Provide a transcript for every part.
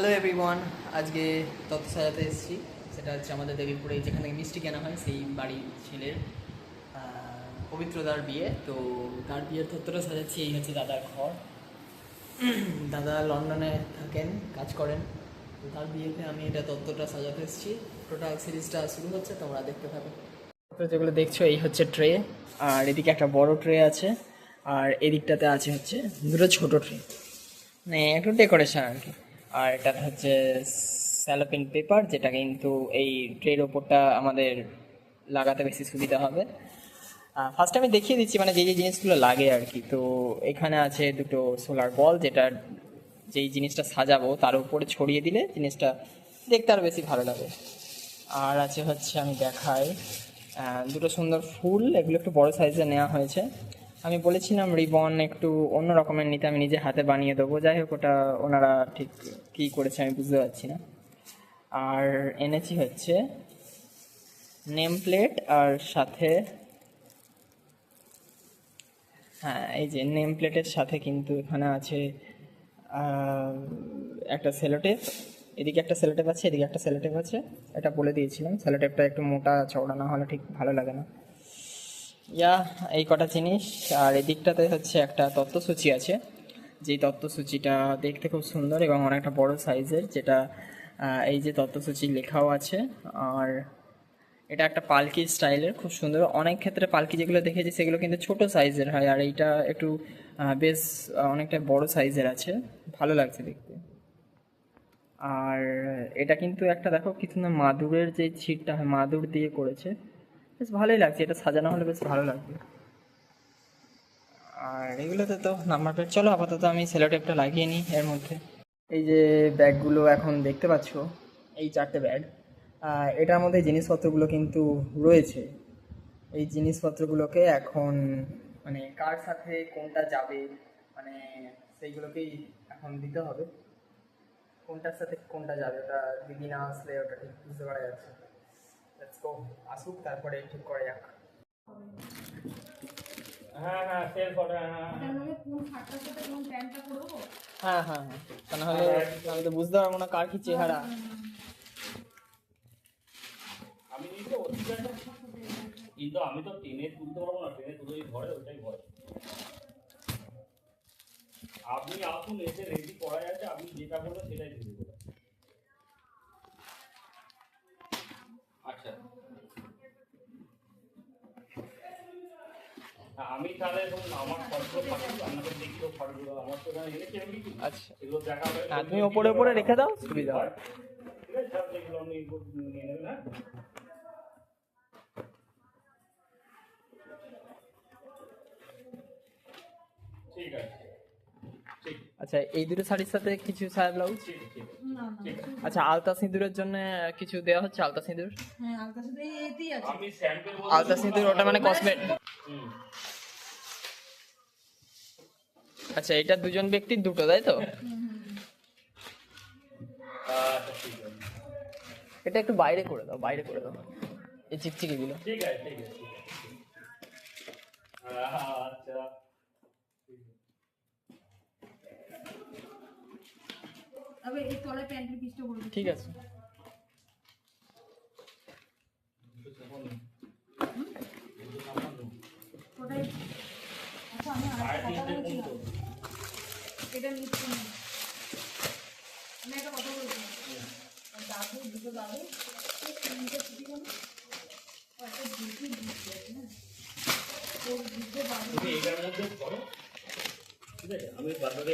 Hello everyone আজকে তথ্য সাজাতে এসেছি। সেটা হচ্ছে আমাদের দেবীপুরে, যেখান থেকে মিষ্টি কেনা হয়, সেই বাড়ির ছেলের পবিত্রদার বিয়ে। তো তার বিয়ের তথ্যটা সাজাচ্ছি, এই হচ্ছে দাদার ঘর। দাদা লন্ডনে থাকেন, কাজ করেন। তো তার বিয়েতে আমি এটা তত্ত্বটা সাজাতে এসেছি। টোটাল সিরিজটা শুরু হচ্ছে, তোমরা দেখতে থাকো যেগুলো দেখছ, এই হচ্ছে ট্রে আর এদিকে একটা বড় ট্রে আছে, আর এদিকটাতে আছে হচ্ছে দুটো ছোট ট্রে মানে একটু ডেকোরেশন আর কি। আর এটা হচ্ছে স্যালোপিন পেপার যেটা কিন্তু এই ট্রের ওপরটা আমাদের লাগাতে বেশি সুবিধা হবে। ফার্স্ট আমি দেখিয়ে দিচ্ছি মানে যে যে জিনিসগুলো লাগে আর কি। তো এখানে আছে দুটো সোলার বল যেটা যেই জিনিসটা সাজাবো তার উপরে ছড়িয়ে দিলে জিনিসটা দেখতে আরও বেশি ভালো লাগে। আর আছে হচ্ছে আমি দেখাই দুটো সুন্দর ফুল, এগুলো একটু বড় সাইজে নেওয়া হয়েছে। আমি বলেছিলাম রিবন একটু অন্য রকমের নিতে আমি নিজে হাতে বানিয়ে দেবো। যাই হোক, ওটা ওনারা ঠিক কী করেছে আমি বুঝতে পারছি না। আর এনেছি হচ্ছে নেম প্লেট আর সাথে হ্যাঁ এই যে নেম প্লেটের সাথে কিন্তু এখানে আছে একটা সেলোটেপ। এদিকে একটা সেলোটেপ আছে, এদিকে একটা সেলোটেপ আছে। এটা বলে দিয়েছিলাম। সেলোটেপটা একটু মোটা, চওড়া না হলে ঠিক ভালো লাগে না। ইয়া, এই কটা জিনিস। আর এদিকটাতে হচ্ছে একটা তত্ত্বসূচি আছে। যেই তত্ত্বসূচিটা দেখতে খুব সুন্দর এবং অনেকটা বড় সাইজের, যেটা এই যে তত্ত্বসূচি লেখাও আছে। আর এটা একটা পালকি স্টাইলের, খুব সুন্দর। অনেক ক্ষেত্রে পালকি যেগুলো দেখেছি, সেগুলো কিন্তু ছোট সাইজের হয়। আর এইটা একটু বেশ অনেকটা বড় সাইজের আছে। ভালো লাগছে দেখতে। আর এটা কিন্তু একটা, দেখো কিছু না মাদুরের যে ছিটটা হয়, মাদুর দিয়ে করেছে। বেশ ভালোই লাগছে এটা সাজানো হলে বেশ ভালো লাগবে। আর এগুলোতে তো নাম্বার প্লেট চলো আপাতত আমি সেলোটেপটা লাগিয়ে নিই এর মধ্যে। এই যে ব্যাগগুলো এখন দেখতে পাচ্ছ এই চারটে ব্যাগ এটার মধ্যে জিনিসপত্রগুলো কিন্তু রয়েছে। এই জিনিসপত্রগুলোকে এখন মানে কার সাথে কোনটা যাবে মানে সেইগুলোকেই এখন দিতে হবে। কোনটার সাথে কোনটা যাবে ওটা দিদি না আসলে ওটা ঠিক বুঝতে পারা যাচ্ছে গো আসুক তারপরে ঠিক করা যাক। হ্যাঁ হ্যাঁ সেল ফটো হ্যাঁ। তার কোন শার্টটার সাথে কোন প্যান্টটা পরবো? হ্যাঁ হ্যাঁ হ্যাঁ। তা আমি তো বুঝতে পারব না কার কি চেহারা। আমি কিন্তু আমি তো টেনে তুলতে পারব না টেনে তুলে ঘরে ওটাই ভয় আপনি আসুন এসে রেডি করা যাচ্ছে আপনি যেটা বলবেন সেটাই দেবো। আচ্ছা। আমি তাহলে আমার আমার তো আচ্ছা। এগুলো দেখা হ্যাঁ তুমি ওপরে ওপরে রেখে দাও সুবিধা হ্যাঁ। ঠিক আছে। ঠিক। আচ্ছা এই দুটো শাড়ির সাথে কিছু সায়া ব্লাউজ? ঠিক। আচ্ছা আলতা সিঁদুরের জন্য কিছু দেওয়া হচ্ছে আলতা সিঁদুর? হ্যাঁ আলতার সাথে এই এতেই আছে। আমি স্যাম্পল আলতা সিঁদুর ওটা মানে কসমেট আচ্ছা এটা দুজন ব্যক্তির দুটো তাই তো? আচ্ছা এটা একটু বাইরে করে দাও বাইরে করে দাও। এই চিকচিকিগুলো। ঠিক আছে ঠিক আছে ঠিক আছে। আচ্ছা তবে এই তলে প্যান্টের পিসটা করে ঠিক আছে। ওটাই। আচ্ছা আমি আর আরেকটা কথা বলছিলাম এটা নিচ্ছি আমি একটা কথা বলছিলাম দাদু দুটো দাদু এই তিনটে ছুটি গেল একটা দুটি দিচ্ছে না ওর দুটো দাদু। এটার মধ্যে করো ঠিক আছে আমি বাজারে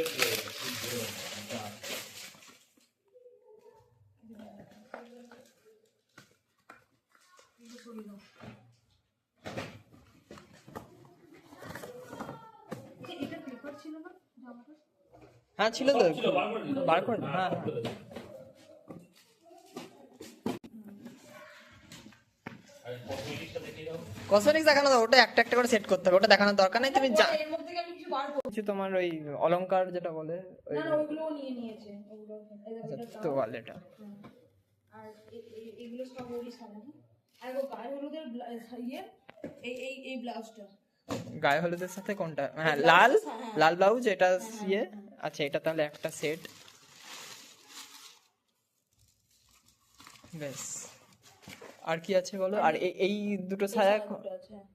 আচ্ছা দুটো সরিয়ে দাও আচ্ছা, এটা পেপার ছিল না জামাটা হ্যাঁ ছিল তো। ছিল, বার করে হ্যাঁ হ্যাঁ। কসমেটিক্স দেখানো দাও ওটা একটা একটা করে সেট করতে হবে ওটা দেখানোর দরকার নেই তুমি যা এর মধ্যে থেকে আমি কিছু বার করব কিছু তোমার ওই অলংকার যেটা বলে ওই না না নিয়ে নিয়েছে ওগুলো এই দেখো, আচ্ছা, এটা তো। এটা হ্যাঁ। আর এগুলো সব ওরই সাজানো আর ও গায়ে হলুদের ইয়ে এই এই এই ব্লাউজটা। গায়ে হলুদের সাথে কোনটা? হ্যাঁ লাল লাল ব্লাউজ এটা ইয়ে? আচ্ছা এটা তাহলে একটা সেট বেশ আর কি আছে বলো? আর এই দুটো ছায়া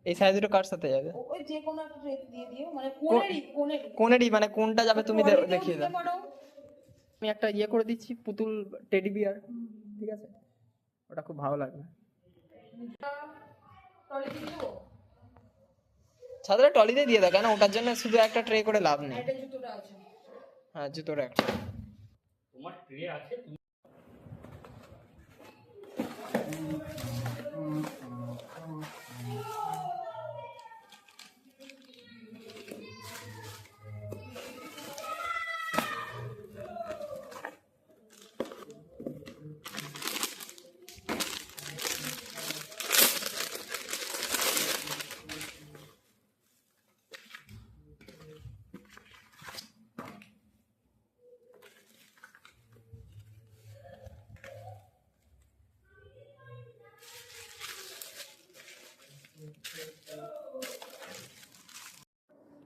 এই ছায়া দুটো কার সাথে যাবে? ওই যে কোনো একটা ট্রেস দিয়ে দিও মানে কোনেরই কোনেরই। কোনেরই মানে কোনটা যাবে তুমি দেখিয়ে দাও। আমি একটা ইয়ে করে দিচ্ছি পুতুল টেডি বিয়ার ঠিক আছে? ওটা খুব ভালো লাগবে। দিবো? টলিতে দিয়ে দাও কেন ওটার জন্য শুধু একটা ট্রে করে লাভ নেই। এটা যে হ্যাঁ একটা তোমার ট্রে আছে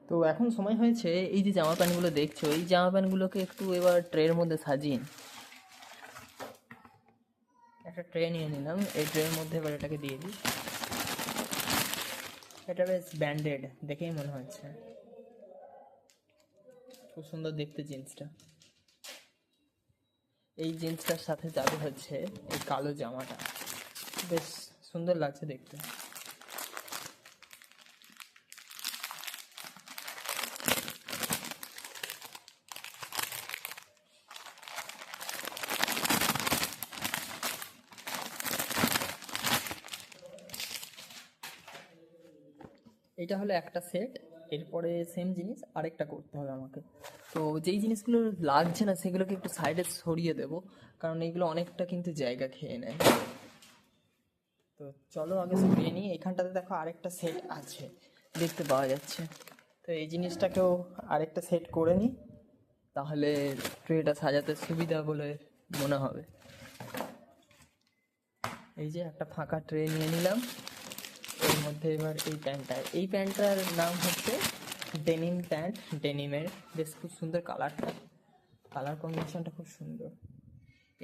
তো এখন সময় হয়েছে, এই যে জামা প্যান্টগুলো দেখছ, এই জামা প্যান্টগুলোকে একটু এবার ট্রের মধ্যে সাজিয়ে একটা ট্রে নিয়ে নিলাম, এই ট্রের মধ্যে এবার এটাকে দিয়ে দিই। এটা বেশ ব্যান্ডেড দেখেই মনে হচ্ছে। খুব সুন্দর দেখতে জিন্সটা। এই জিন্সটার সাথে যাবে হচ্ছে এই কালো জামাটা। বেশ সুন্দর লাগছে দেখতে। এটা হলো একটা সেট এরপরে সেম জিনিস আরেকটা করতে হবে আমাকে। তো যেই জিনিসগুলো লাগছে না, সেগুলোকে একটু সাইডে সরিয়ে দেব, কারণ এইগুলো অনেকটা কিন্তু জায়গা খেয়ে নেয়। তো চলো আগে সরিয়ে নিই। এখানটাতে দেখো আরেকটা সেট আছে, দেখতে পাওয়া যাচ্ছে। তো এই জিনিসটাকেও আরেকটা সেট করে নিই, তাহলে ট্রেটা সাজাতে সুবিধা বলে মনে হবে। এই যে একটা ফাঁকা ট্রে নিয়ে নিলাম। মধ্যে এবার এই প্যান্টটা। এই প্যান্টটার নাম হচ্ছে ডেনিম প্যান্ট ডেনিমের বেশ খুব সুন্দর কালারটা। কালার কম্বিনেশনটা খুব সুন্দর।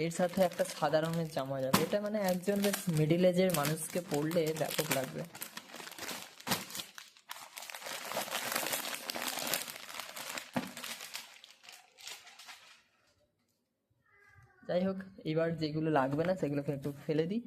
এর সাথে একটা সাদা রঙের জামা যাবে। এটা মানে একজন বেশ মিডিল এজের মানুষকে পরলে ব্যাপক লাগবে। যাই হোক, এবার যেগুলো লাগবে না, সেগুলোকে একটু ফেলে দিই।